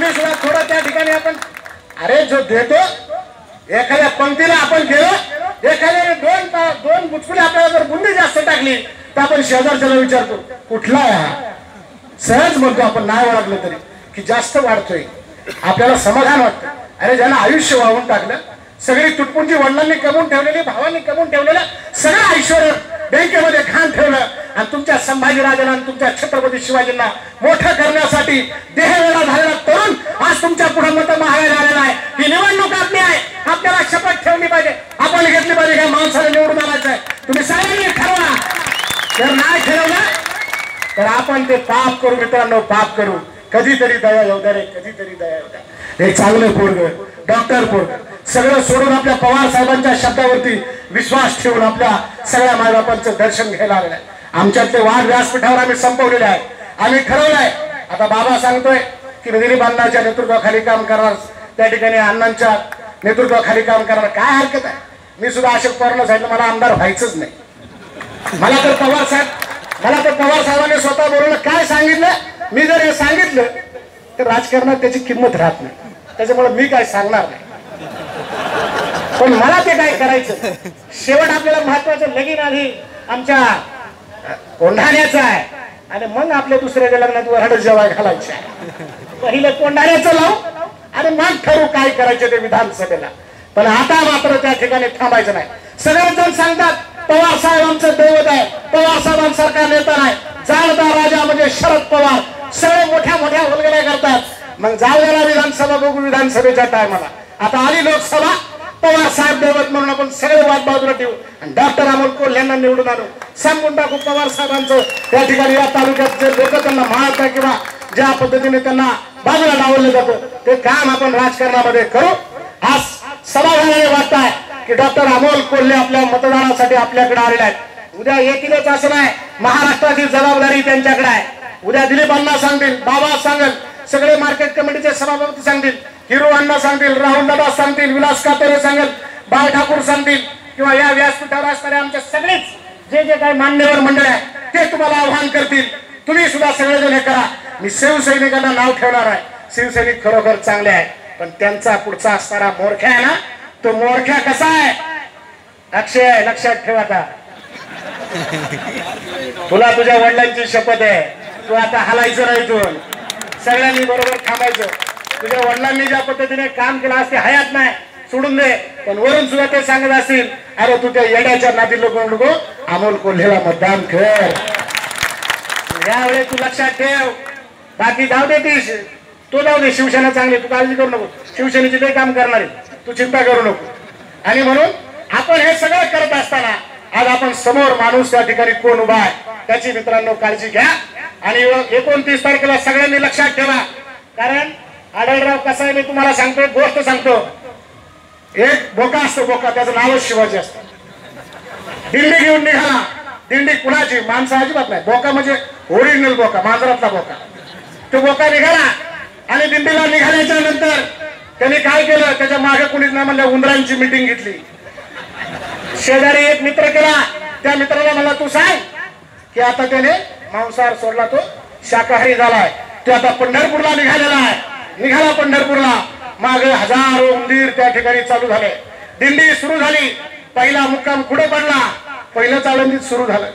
तुम्ही सुद्धा थोडं त्या ठिकाणी आपण अरे जो देतो एखाद्या पंक्तीला आपण गेलो एखाद्याने दोन दोन बुचकुले आपल्याला जर बुंदी जास्त टाकली तर आपण शेजारच्याला विचारतो कुठला आहे हा? सहज म्हणतो आपण नाही ओळखलं तरी की जास्त वाढतोय. आपल्याला समाधान वाटतं. अरे ज्यानं आयुष्य वाहून टाकलं सगळी तुटपुंजी वडिलांनी कमवून ठेवलेली भावांनी कमवून ठेवलेलं सगळं ऐश्वर बँकेमध्ये खान ठेवलं आणि तुमच्या संभाजीराजांना आणि तुमच्या छत्रपती शिवाजींना मोठं करण्यासाठी देहवेळा झालेला तरुण आज तुमच्यापुढे मत महागाय झालेला आहे. ही निवडणूक आपली आहे. आपल्याला शपथ ठेवली पाहिजे. आपण घेतली पाहिजे काय माणसाला निवडून आणायचं आहे. तुम्ही सगळ्यांनी ठरवा. जर नाही ठरवलं तर आपण ते पाप करू मित्रांनो पाप करू. कधीतरी दया येऊ द्या रे कधीतरी दया येऊ द्या. हे चांगलं पोरग डॉक्टर पोरग सगळं सोडून आपल्या पवार साहेबांच्या शब्दावरती विश्वास ठेवून आपल्या सगळ्या मायबापांचं दर्शन घ्यायला आलेलं आमच्यातले वाद व्यासपीठावर आम्ही संपवलेले आहे. आम्ही ठरवलंय. आता बाबा सांगतोय की दिलीप अण्णाच्या नेतृत्वाखाली काम करणार त्या ठिकाणी अण्णांच्या नेतृत्वाखाली काम करणार. काय हरकत आहे? मी सुद्धा अशोक पवारांना सांगितलं मला आमदार व्हायचंच नाही. मला तर पवार साहेब मला तर पवार साहेबांनी स्वतः बोलवलं काय सांगितलं? मी जर हे सांगितलं तर राजकारणात त्याची किंमत राहत नाही. त्याच्यामुळे मी काय सांगणार नाही. पण मला ते काय करायचं? शेवट आपल्याला महत्वाचं लगीन आधी आमच्या कोंढाण्याचं आहे. आणि मग आपल्या दुसऱ्याच्या लग्नात वरड जेवाय घालायचं आहे. पहिलं कोंढाण्याचं लावू आणि मग ठरवू काय करायचं ते विधानसभेला. पण आता मात्र त्या ठिकाणी थांबायचं नाही. सगळे जण सांगतात पवार साहेब आमचं दैवत आहे. पवार साहेबांसारखा नेता नाही. जाणता राजा म्हणजे शरद पवार. सगळे मोठ्या मोठ्या उलगड्या करतात. मग जाऊया विधानसभा बघू विधानसभेच्या टायमाला. आता आली लोकसभा पवार साहेब देवत म्हणून आपण सगळे वाद बाजूला ठेवू. आणि डॉक्टर अमोल कोल्हे यांना निवडून आणू. सांगून टाकू पवार साहेबांचं त्या ठिकाणी या तालुक्यात जे लोक त्यांना माळतात किंवा ज्या पद्धतीने त्यांना बाजूला डावललं जातं ते काम आपण राजकारणामध्ये करू. आज समाधानाने वाटत आहे की डॉक्टर अमोल कोल्हे आपल्या मतदानासाठी आपल्याकडे आलेले आहेत. उद्या येतीलच असं नाही महाराष्ट्राची जबाबदारी त्यांच्याकडे आहे. उद्या दिलीप अण्णा सांगतील बाबा सांगेल सगळे मार्केट कमिटीचे सभापती सांगतील हिरो अण्णा सांगतील राहुल दादा सांगतील विलास कातोरे सांगेल बाळ ठाकूर सांगतील किंवा या व्यासपीठावर असणारे आमचे सगळेच जे जे काही मान्यवर मंडळ आहे ते तुम्हाला आव्हान करतील. तुम्ही सुद्धा सगळेजण हे करा. मी शिवसैनिकांना नाव ठेवणार आहे. शिवसैनिक खरोखर चांगले आहे पण त्यांचा पुढचा असणारा मोरख्या आहे ना तो मोरख्या कसा आहे? अक्षय लक्षात ठेवा आता. तुला तुझ्या वडिलांची शपथ आहे. तू आता हलायचं राहायचो सगळ्यांनी बरोबर थांबायचं. तुझ्या वडिलांनी ज्या पद्धतीने काम केलं असते हयात नाही. सोडून दे. पण वरून सुद्धा ते सांगत असतील अरे तू त्या येड्याच्या नाती लोक नको. अमोल कोल्हेला मतदान कर. यावेळी तू लक्षात ठेव. बाकी जाऊ दे ती. तो जाऊ दे. शिवसेना चांगली तू काळजी करू नको. शिवसेनेचे ते काम करणार. तू चिंता करू नको. आणि म्हणून आपण हे सगळं करत असताना आज आपण समोर माणूस त्या ठिकाणी कोण उभा आहे त्याची मित्रांनो काळजी घ्या. आणि एकोणतीस तारखेला सगळ्यांनी लक्षात ठेवा. कारण आढळराव कसा आहे मी तुम्हाला सांगतो गोष्ट सांगतो. एक बोका असतो बोका त्याचं नावच शिवाजी असतं. दिंडी घेऊन निघाला दिंडी कुणाची? माणसं अजिबात नाही. बोका म्हणजे ओरिजिनल बोका मांजरातला बोका. तो बोका निघाला आणि दिंडीला निघाल्याच्या नंतर त्यांनी काय केलं? त्याच्यामागे कुणीच नाही म्हणलं उंदरांची मिटिंग घेतली. शेजारी एक मित्र केला. त्या मित्राला मला तू सांग की आता त्याने मांसाहार सोडला तो शाकाहारी झालाय. तो आता पंढरपूरला निघालेला आहे. निघाला पंढरपूरला. मागे हजारो उंदीर त्या ठिकाणी चालू झाले. दिंडी सुरू झाली. पहिला मुक्काम कुठे पडला? पहिलंच आळंदीत सुरू झालं.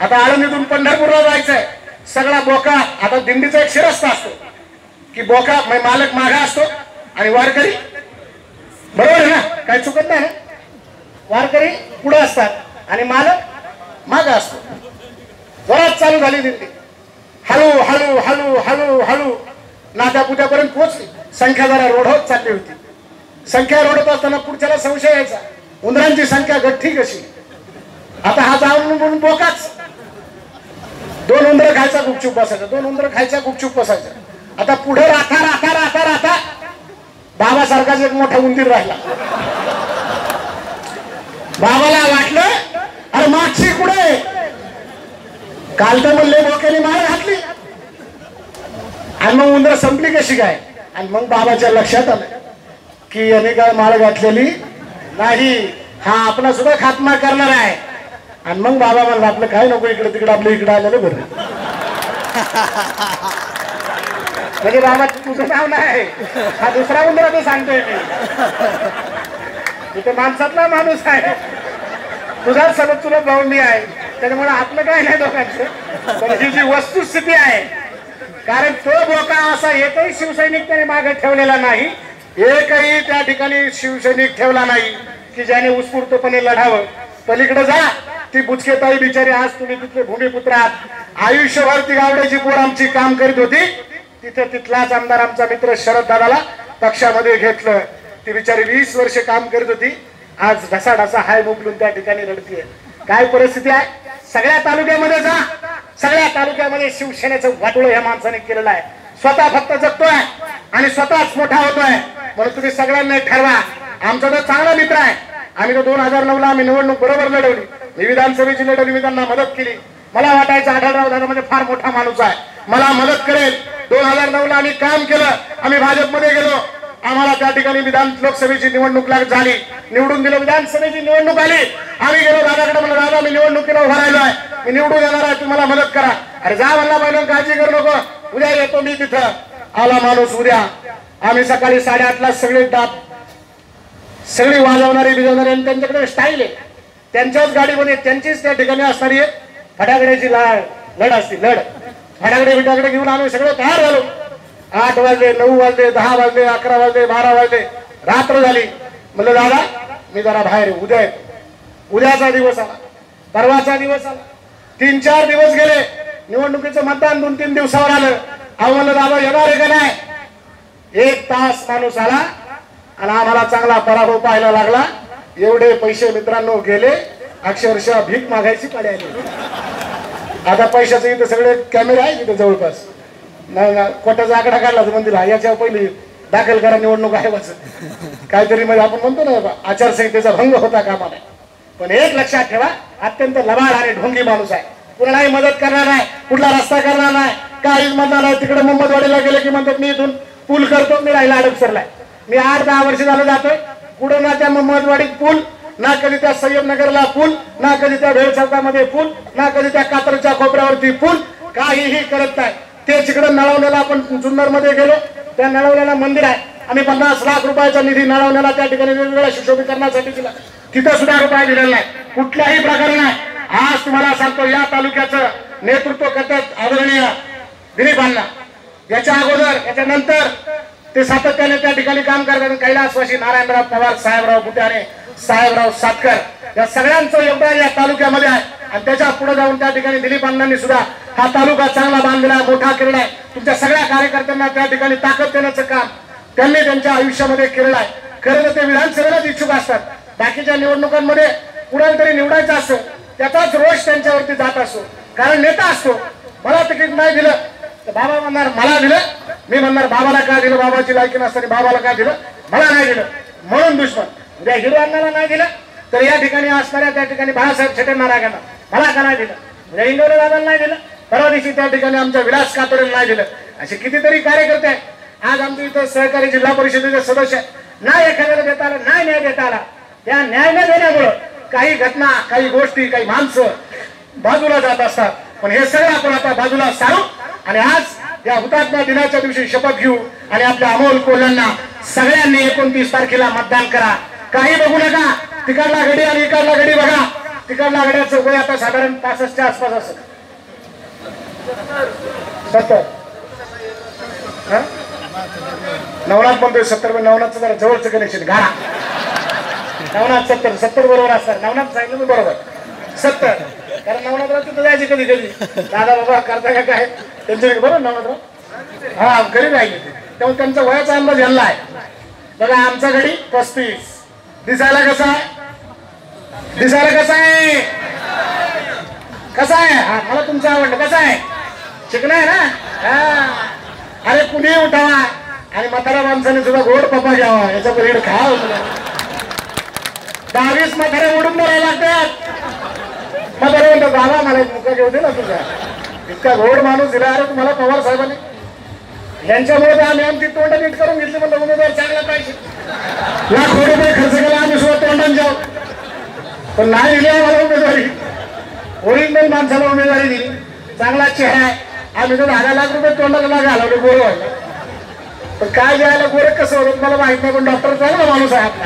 आता आळंदीतून पंढरपूरला जायचंय. सगळा बोका आता दिंडीचा एक शिरस्ता असतो. की बोका मालक मागा असतो आणि वारकरी. बरोबर आहे ना? काही चुकत नाही ना? वारकरी पुढे असतात आणि मालक मागा असतो. वरात चालू झाली दिंडी हळू हळू हळू हळू हळू नात्या पोहोचली. संख्या जरा रोढवत चालली होती. संख्या रोडत असताना पुढच्याला संशय यायचा. उंदरांची संख्या गठ्ठी कशी? आता हा जाऊन म्हणून बोकाच. दोन उंदर खायचा गुपचूप बसायचा. दोन उंदर खायचा गुपचूप बसायचा. आता पुढे राखा राखा राखा राखा बाबासारखाच एक मोठा उंदीर राहिला. बाबाला वाटलं? अरे मागशी कुठे? काल तर म्हणले बोक्याने माळ घातली. आणि मग उंदर संपली कशी काय? आणि मग बाबाच्या लक्षात आलं की याने काय माळ घातलेली नाही. हा आपला सुद्धा खात्मा करणार आहे. आणि मग बाबा म्हणला आपलं काय नको इकडे तिकडे आपलं इकडे आलेलं बरं. म्हणजे बाबा तुझं नाव नाही. हा दुसरा उंदरा सांगतोय मी. इथे माणसातला माणूस आहे. तुझा सगळं तुला भावंडी आहे. त्याच्यामुळे आपलं काय नाही दोघांचं. पण ही जी वस्तुस्थिती आहे कारण तो बोका असा एकही शिवसैनिक त्याने मागे ठेवलेला नाही एकही त्या ठिकाणी शिवसैनिक ठेवला नाही की ज्याने उत्स्फूर्तपणे लढावं. पलीकडे जा ती बुचकेताई बिचारी आज तुम्ही तिथले भूमिपुत्र आहात. आयुष्यभर ती गावड्याची पोर आमची काम करीत होती. तिथे तिथलाच आमदार आमचा मित्र शरद दादाला पक्षामध्ये घेतलं. ती बिचारी वीस वर्ष काम करत होती. आज ढसाढसा हाय मोकलून त्या ठिकाणी रडतीये. काय परिस्थिती आहे? सगळ्या तालुक्यामध्ये जा. सगळ्या तालुक्यामध्ये शिवसेनेचं वाटोळं ह्या माणसाने केलेलं आहे. स्वतः फक्त जगतोय आणि स्वतःच मोठा होतोय. म्हणून तुम्ही सगळ्यांना ठरवा. आमचा तर चांगला मित्र आहे आम्ही तर दोन हजार नऊ ला आम्ही निवडणूक बरोबर लढवली. मी विधानसभेची लढवली मी त्यांना मदत केली. मला वाटायचं आढळराव दादा म्हणजे फार मोठा माणूस आहे. मला मदत करेल. दोन हजार नऊ ला आम्ही काम केलं. आम्ही भाजपमध्ये गेलो. आम्हाला त्या ठिकाणी विधान लोकसभेची निवडणूक झाली. निवडून दिलं विधानसभेची निवडणूक आली. आम्ही गेलो दादाकडे म्हणलं दादा मी निवडणुकीला उभा राहिलो आहे. मी निवडून येणार आहे. तुम्हाला मदत करा. अरे जा म्हणला पहिलं काळजी करू नको. उद्या येतो मी तिथं. आला माणूस उद्या. आम्ही सकाळी साडेआठला सगळे दाब सगळी वाजवणारी बिजवणारी आणि त्यांच्याकडे स्टाईल आहे. त्यांच्याच गाडीमध्ये त्यांचीच त्या ठिकाणी असणारी फटाकड्याची लाड लढ असते लढ. फटाकडे बिटाकडे घेऊन आम्ही सगळं तयार झालो. आठ वाजले नऊ वाजले दहा वाजले अकरा वाजले बारा वाजले. रात्र झाली. म्हणलं दादा मी जरा बाहेर उद्या येतो. उद्याचा दिवस आला. परवाचा दिवस आला. तीन चार दिवस गेले. निवडणुकीचं मतदान दोन तीन दिवसावर आलं. अहो म्हणलं दादा येणार आहे का नाही? एक तास माणूस आला आणि आम्हाला चांगला पराभव पाहायला लागला. एवढे पैसे मित्रांनो गेले. अक्षरशः भीक मागायची पडायला आता पैशाचे इथे सगळे कॅमेरे आहे तिथे जवळपास. नाही ना कोट्याचा आकडा काढला तर मंदिर याच्यावर पहिली दाखल करा निवडणूक आयोगाचं. काहीतरी म्हणजे आपण म्हणतो ना आचारसंहितेचा भंग होता कामा नाही पण एक लक्षात ठेवा अत्यंत लबाड आणि ढोंगी माणूस आहे. कुणालाही मदत करणार नाही कुठला रस्ता करणार नाही काहीच म्हणणार नाही तिकडे मुंबईवाडीला गेले की म्हणतात मी इथून पूल करतो मी राहिला अडकसरलाय मी आठ दहा वर्ष झालं जातोय. कुठं ना त्या मुंबईवाडीत पूल ना कधी त्या संयमनगरला पूल ना कधी त्या भेळ चौकामध्ये पूल ना कधी त्या कात्रच्या खोपऱ्यावरती पूल काहीही करत नाही. ते तिकडे नळवण्याला आपण जुन्नरमध्ये गेलो. त्या नळवण्याला मंदिर आहे. आम्ही पन्नास लाख रुपयाचा निधी नळवण्याला त्या ठिकाणी वेगवेगळ्या सुशोभीकरणासाठी दिला. तिथं सुद्धा रुपया दिलेला नाही. कुठल्याही प्रकारे नाही. आज तुम्हाला सांगतो या तालुक्याचं नेतृत्व करतात आदरणीय दिलीप अण्णा. याच्या अगोदर याच्यानंतर ते सातत्याने त्या ठिकाणी काम करतात. कैलासवासी नारायणराव पवार साहेबराव बुट्याने साहेबराव सातकर. या सगळ्यांचं योगदान या तालुक्यामध्ये आहे. आणि त्याच्या पुढे जाऊन त्या ठिकाणी दिलीप अण्णांनी सुद्धा हा तालुका चांगला बांधलेला मोठा केलेला आहे. तुमच्या सगळ्या कार्यकर्त्यांना त्या ठिकाणी ताकद देण्याचं काम त्यांनी त्यांच्या आयुष्यामध्ये केलेलं आहे. खरं तर ते विधानसभेलाच इच्छुक असतात. बाकीच्या निवडणुकांमध्ये कुणाला तरी निवडायचं असो त्याचाच रोष त्यांच्यावरती जात असो. कारण नेता असतो. मला तिकीट नाही दिलं तर बाबा म्हणणार मला दिलं. मी म्हणणार बाबाला काय दिलं? बाबाची लायकी नसताना बाबाला काय दिलं? मला नाही दिलं. म्हणून दुश्मन. उद्या हिरो अण्णाला नाही दिलं तर या ठिकाणी असणाऱ्या त्या ठिकाणी बाळासाहेब छटे नारायणांना मला का नाही दिलं? उद्या इंदोरे दादाला नाही दिलं? परवा दिवशी त्या ठिकाणी आमच्या विलास कातोडेला नाही दिलं असे कितीतरी कार्यकर्ते आज आमच्या इथं सहकारी जिल्हा परिषदेचे सदस्य आहे. नाही एखाद्याला देता आला नाही न्याय देता आला. त्या न्याय न देण्यामुळं काही घटना काही गोष्टी काही माणसं बाजूला जात असतात. पण हे सगळं आपण आता बाजूला सारू आणि आज या हुतात्मा दिनाच्या दिवशी शपथ घेऊ आणि आपल्या अमोल कोल्ह्यांना सगळ्यांनी एकोणतीस तारखेला मतदान करा. काही बघू नका. तिकडला घडी आणि इकडला घडी बघा. तिकडला घड्याचं वय आता साधारण पासष्टच्या आसपास असत सत्तर हा? नवनाथ म्हणतोय सत्तर पण नवनाथचं जरा जवळचं कनेक्शन घाला नवनाथ सत्तर सत्तर बरोबर असतात नवनाथ सांगितलं मी बरोबर. सत्तर. कारण नवनाथराव तिथं जायचे कधी कधी? दादा बाबा करता का काय? त्यांच्याकडे बरोबर नवनाथराव हा घरी राहिले ते. त्यामुळे त्यांचा वयाचा अंदाज झाला आहे. बघा आमचा घडी पस्तीस. दिसायला कसा आहे? दिसायला कसा आहे? कसा आहे? हा मला तुमचं आवडलं. कसा आहे? शिकणं आहे ना? हा. अरे कुणी उठावा? आणि म्हातारा माणसाने सुद्धा गोड पप्पा घ्यावा याचा परिणाम खा बावीस दहावीस म्हातारे उडून मारायला लागतात. म्हातारे म्हणतो बाबा मला एक मुका घेऊ दे ना तुझा. इतका गोड माणूस दिला अरे तुम्हाला पवार साहेबांनी. यांच्यामुळे आम्ही आमची तोंड नीट करून घेतली म्हणलं उमेदवार चांगला पाहिजे लाख रुपये खर्च केला आम्ही सुद्धा तोंडान जाऊ. पण नाही दिली आम्हाला उमेदवारी. ओरिजिनल माणसाला उमेदवारी दिली. चांगला चेहरा आहे. आम्ही तर दहा लाख रुपये तोंडाला घालवलं बोल व्हायला पण काय घ्यायला गोरे कसं होतं मला माहीत नाही पण डॉक्टर चांगला माणूस आहे आपला.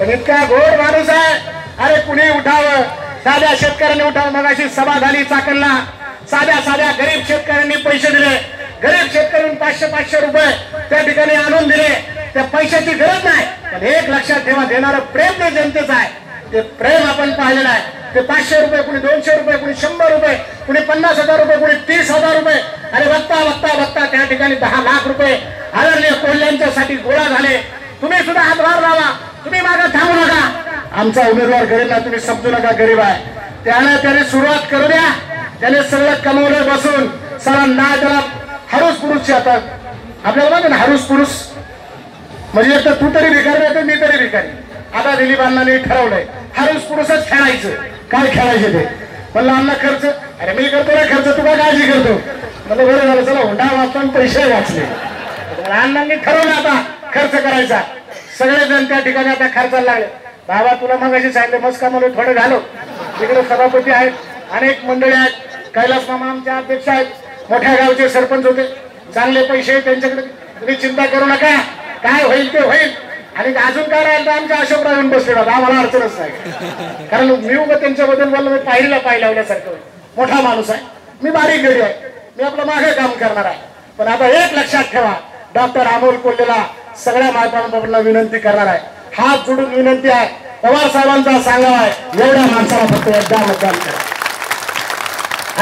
पण इतका गोड माणूस आहे. अरे कुणी उठावं? साध्या शेतकऱ्यांनी उठावं. मग अशी सभा झाली चाकणला. साध्या साध्या गरीब शेतकऱ्यांनी पैसे दिले. गरीब शेतकऱ्यांनी पाचशे पाचशे रुपये त्या ठिकाणी आणून दिले. त्या पैशाची गरज नाही. पण एक लक्षात ठेवा देणारं प्रेम ते जनतेचं आहे. ते प्रेम आपण पाहिलेलं आहे. ते पाचशे रुपये कुणी दोनशे रुपये कुणी शंभर रुपये कुणी पन्नास हजार रुपये कुणी तीस हजार रुपये. अरे बघता बघता बघता त्या ठिकाणी दहा लाख रुपये आदरणीय कोल्ह्यांच्यासाठी गोळा झाले. तुम्ही सुद्धा हातभार लावा. तुम्ही मागे थांबू नका. आमचा उमेदवार गरीब ना तुम्ही समजू नका गरीब आहे. त्याने त्याने सुरुवात करू द्या. त्याने सगळं कमवलं बसून. सरा ना त्याला हरुस पुरुष आता. आपल्याला माहिती ना हरुस पुरुष? म्हणजे एक तर तू तरी भिकारी तर मी तरी भिकारी. आता दिलीप अण्णांनी ठरवलंय हरुस पुरुषच खेळायचं. काय खेळायचे ते? म्हणलं अण्णा खर्च. अरे मी करतो ना खर्च तू काय काळजी करतो? म्हणलं बरं झालं चला हुंडा वाचून पैसे वाचले. अण्णांनी ठरवलं आता खर्च करायचा. सगळेजण त्या ठिकाणी आता खर्चाला लागले. बाबा तुला मगाशी सांगितलं मस्त मला थोडं घालो. तिकडे सभापती आहेत अनेक मंडळी आहेत कैलास मामा आमचे अध्यक्ष आहेत मोठ्या गावचे सरपंच होते. चांगले पैसे त्यांच्याकडे. तुम्ही चिंता करू नका. काय होईल ते होईल. आणि अजून काय राहिलं आमच्या अशोक राहून बसले बाबा आम्हाला अडचणच नाही. कारण मी उभं त्यांच्याबद्दल बोललो मी पाहिलं पाय लावल्यासारखं. मोठा माणूस आहे. मी बारीक गडी आहे. मी आपलं मागे काम करणार आहे. पण आता एक लक्षात ठेवा डॉक्टर अमोल कोल्हेला सगळ्या मायबापांना विनंती करणार आहे. हात जोडून विनंती आहे. पवार साहेबांचा सांगावा आहे. एवढ्या माणसाला फक्त एकदा मतदान करा.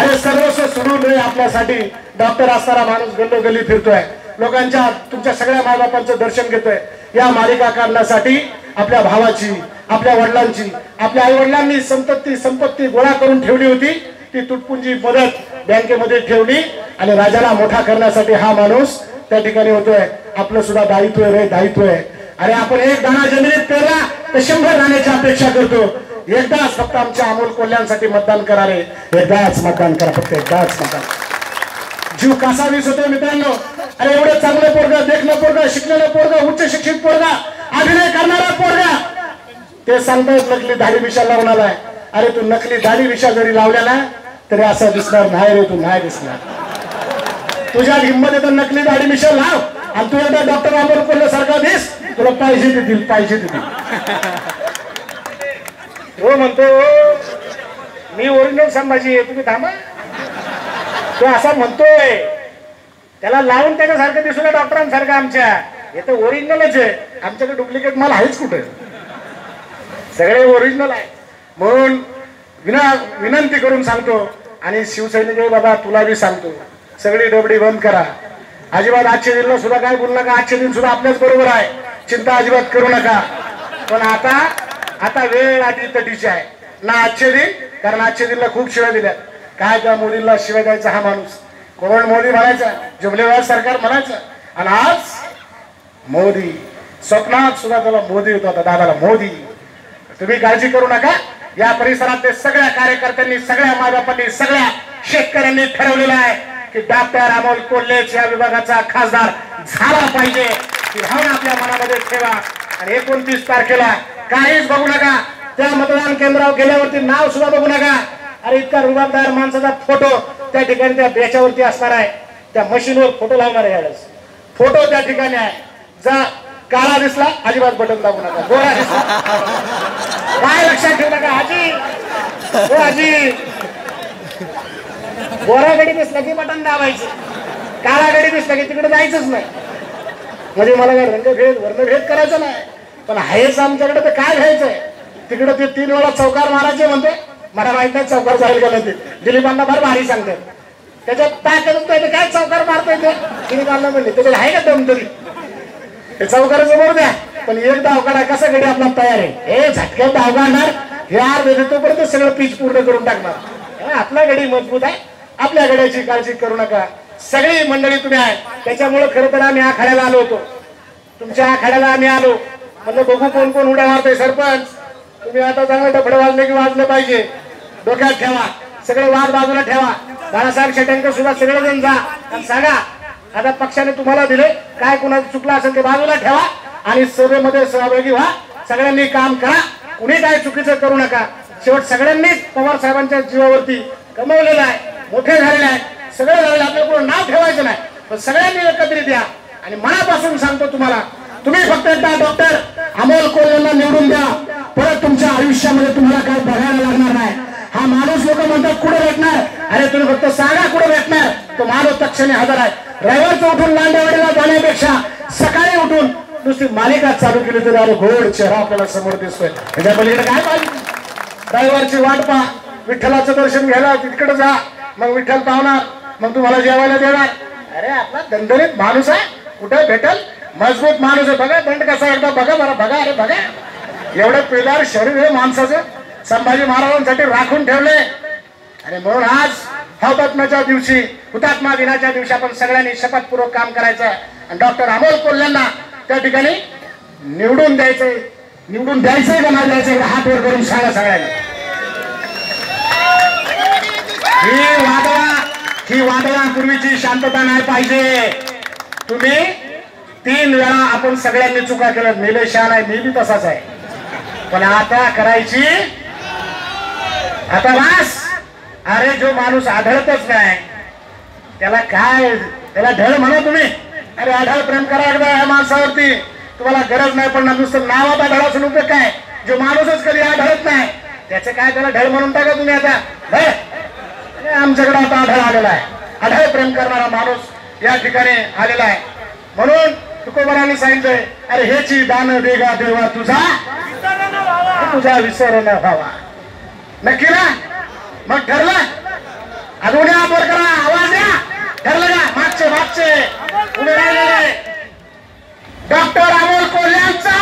अरे सर्वस्व सोडून नये आपल्यासाठी डॉक्टर असणारा माणूस गल्लोगल्ली फिरतोय. लोकांच्या तुमच्या सगळ्या मायबापांचं दर्शन घेतोय. या मालिका काढण्यासाठी आपल्या भावाची आपल्या वडिलांची आपल्या आई वडिलांनी संपत्ती संपत्ती गोळा करून ठेवली होती. ती तुटपुंजी मदत बँकेमध्ये ठेवली आणि राजाला मोठा करण्यासाठी हा माणूस त्या ठिकाणी होतोय. आपलं सुद्धा दायित्व आहे रे दायित्व आहे. अरे आपण एक दाणा जमिनीत पेरला तर शंभर दाण्याची अपेक्षा करतो. एकदाच फक्त आमच्या अमोल कोल्ह्यांसाठी मतदान करा रे. एकदाच मतदान करा फक्त एकदाच मतदान. जीव कासावीस होतोय मित्रांनो. अरे एवढं चांगलं पोरगा देखणं पोरगा शिकलेलं पोरगा उच्च शिक्षित पोरगा अभिनय करणारा पोरगा. ते सांगतायत नकली दाढी विषा लावून अरे तू नकली दाढी विषा जरी लावल्या ना तरी असं दिसणार नाही रे तू नाही दिसणार. तुझ्या हिंमत येतं नकली दाढी मिशा लाव. आणि तू एकदा डॉक्टर अमोल कोल्हे सारखा दिस तुला पाहिजे देतील पाहिजे देतील हो म्हणतो हो. मी ओरिजिनल संभाजी आहे तुम्ही थांबा. तो असा म्हणतोय. त्याला लावून त्याच्यासारखं दिसू नये डॉक्टरांसारखं आमच्या. हे तर ओरिजिनलच आहे. आमच्याकडे डुप्लिकेट माल आहेच कुठे? सगळे ओरिजिनल आहे. म्हणून विना विनंती करून सांगतो आणि शिवसैनिक आहे बाबा तुला बी सांगतो. सगळी डबडी बंद करा. अजिबात आजच्या दिनला सुद्धा काय बोलू नका. आजचे दिन सुद्धा आपल्याच बरोबर आहे. चिंता अजिबात करू नका. पण आता आता वेळ आधी तटीची आहे. ना आजचे दिन कारण आजच्या दिनला खूप शिव्या दिल्या काय त्या मुलीला शिव्या द्यायचा हा माणूस. कोण मोदी म्हणायचा जुमलेवार सरकार म्हणायचं. आणि आज मोदी स्वप्नात सुद्धा त्याला मोदी होता दादाला मोदी. तुम्ही काळजी करू नका. या परिसरातले सगळ्या कार्यकर्त्यांनी सगळ्या मायबापांनी सगळ्या शेतकऱ्यांनी ठरवलेलं आहे की डॉक्टर अमोल कोल्हेच या विभागाचा खासदार झाला पाहिजे. ही भावना आपल्या मनामध्ये ठेवा. आणि एकोणतीस तारखेला काहीच बघू नका. त्या मतदान केंद्रावर गेल्यावरती नाव सुद्धा बघू नका. अरे इतका रुबाबदार माणसाचा फोटो. त्या ठिकाणी त्या बेच्यावरती असणार आहे. त्या मशीनवर फोटो लावणार आहे यावेळेस फोटो त्या ठिकाणी आहे. जा काळा दिसला अजिबात बटन दाबू नका. गोरा दिसला. काय लक्षात ठेवू नका आजी. हो आजी. गोरा गडी दिसला की बटन दाबायचं. काळा गडी दिसला की तिकडे जायचंच नाही. म्हणजे मला काय रंगभेद वर्णभेद करायचा नाही. पण आहेच आमच्याकडे तर काय घ्यायचंय तिकडे ते तीन वेळा चौकार मारायचे म्हणते. मला माहीत नाही चौकार जाईल का ते. दिलीपांना फार भारी सांगतात. त्याच्यात काय करत ते काय चौकार मारतोय ते? दिलीपांना म्हणले त्याच्यात आहे का दम तरी? ते चौकार समोर द्या पण एक धाव काढा कसा गडी आपला तयार आहे? हे झटक्यात धाव काढणार हे आर देतो तोपर्यंत सगळं पीच पूर्ण करून टाकणार. हे आपला गडी मजबूत आहे. आपल्या गड्याची काळजी करू नका. सगळी मंडळी तुम्ही आहे. त्याच्यामुळे खरं तर आम्ही आखाड्याला आलो होतो. तुमच्या आखाड्याला आम्ही आलो. म्हणजे बघू कोण कोण उड्या मारतोय सरपंच. तुम्ही आता चांगलं डफडे वाजले की वाजलं पाहिजे. डोक्यात ठेवा. सगळे वाद बाजूला ठेवा. बाळासाहेब शेट्यांकर सुद्धा सगळेजण जा. आणि सांगा आता पक्षाने तुम्हाला दिले काय कुणाचं चुकलं असेल ते बाजूला ठेवा आणि सभेमध्ये सहभागी व्हा. सगळ्यांनी काम करा. कुणी काय चुकीचं करू नका. शेवट सगळ्यांनीच पवार साहेबांच्या जीवावरती कमवलेलं आहे. मोठे झालेले आहे. सगळं झालेले आपल्याकडून कोण नाव ठेवायचं नाही. पण सगळ्यांनी एकत्रित या. आणि मनापासून सांगतो तुम्हाला तुम्ही फक्त एकदा डॉक्टर अमोल कोल यांना निवडून द्या. परत तुमच्या आयुष्यामध्ये तुम्हाला काय बघायला लागणार नाही. हा माणूस लोक म्हणतात कुठे भेटणार? अरे तुम्ही फक्त सांगा कुठे भेटणार. तो माणूस तक्षणी हजर आहे. रविवारचं उठून लांडेवाडीला जाण्यापेक्षा सकाळी उठून नुसती मालिका चालू केली तरी अरे घोड चेहरा आपल्याला समोर दिसतोय. त्याच्या पलीकडे काय पाहिजे? रविवारची वाट पहा. विठ्ठलाचं दर्शन घ्यायला तिकडे जा. मग विठ्ठल पावणार मग तुम्हाला जेवायला देणार. अरे आपला दणदणीत माणूस आहे. कुठे भेटल? मजबूत माणूस आहे. बघा दंड कसा आहे? एकदा बघा बरं बघा अरे बघा. एवढं पेदार शरीर आहे माणसाचं. संभाजी महाराजांसाठी राखून ठेवले. आणि म्हणून आज हौतात्म्याच्या दिवशी हुतात्मा दिनाच्या दिवशी आपण सगळ्यांनी शपथपूर्वक काम करायचं आणि डॉक्टर अमोल कोल्ह्यांना त्या ठिकाणी निवडून द्यायचंय निवडून द्यायचंय का नाही द्यायचंय हात वर करून सांगा सगळ्यांनी. ही वादळा ही वादळा पूर्वीची शांतता नाही पाहिजे. तुम्ही तीन वेळा आपण सगळ्यांनी चुका केल्या निलेश शहा नाही मी बी तसाच आहे. पण आता करायची आता वास! अरे जो माणूस आढळतच नाही त्याला काय त्याला ढळ म्हणा तुम्ही. अरे आढळ प्रेम करा एकदा या माणसावरती. तुम्हाला गरज नाही पडणार नुसतं नावात आढळाचं उपयोग काय? जो माणूसच कधी आढळत नाही त्याचं काय त्याला ढळ म्हणून टाका तुम्ही आता. ढळ! अरे आमच्याकडे आता आढळ आलेला आहे. आढळ प्रेम करणारा माणूस या ठिकाणी आलेला आहे. म्हणून तुकोबराने सांगितलंय अरे हेची दान देगा देवा तुझा. तुझा विसर न व्हावा. नक्की ना? मग ठरलं? अजून वर करा. आवाज द्या. ठरलं का? मागचे मागचे. उभे राहिले. डॉक्टर अमोल कोल्ह्यांचा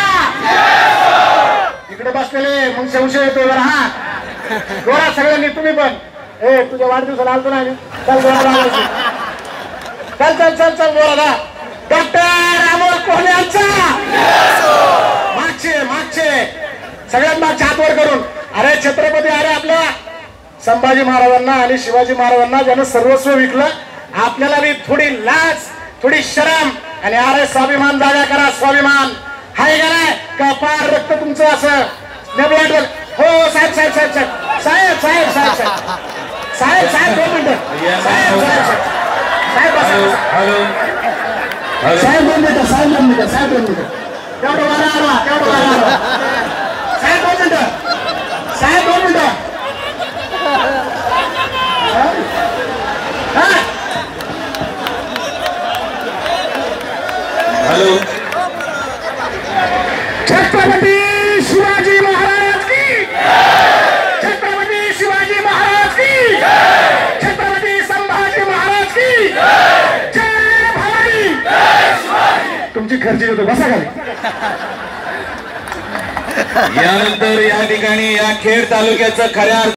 इकडे बसलेले मग संशय येतो जरा हा. जोरा सगळ्यांनी तुम्ही पण. ए तुझ्या वाढदिवसाला आलतो ना चल जोरात आवाज. चल चल चल चल ना डॉक्टर अमोल कोल्ह्यांचा मागचे मागचे. सगळ्यात मागचे हात वर करून. अरे छत्रपती अरे आपल्या संभाजी महाराजांना आणि शिवाजी महाराजांना ज्यानं सर्वस्व विकलं आपल्याला बी थोडी लाज थोडी शरम आणि अरे स्वाभिमान जागा करा स्वाभिमान. हाय का नाही? का पार रक्त तुमचं असं. हो साहेब साहेब साहेब साहेब. साहेब साहेब साहेब साहेब. साहेब साहेब दोन मिनिटं. साहेब साहेब साहेब. साहेब दोन मिनिटं साहेब दोन मिनिटं साहेब दोन मिनिटं. तेवढं वारा आला तेवढं वारा आला साहेब दोन मिनिटं साहेब दोन मिनिटं हा? हॅलो छत्रपती शिवाजी महाराज की छत्रपती शिवाजी महाराज की छत्रपती संभाजी महाराज की जय भवानी तुमची खर्ची देतो बसा खाली. यानंतर या ठिकाणी या खेड तालुक्याचं खऱ्या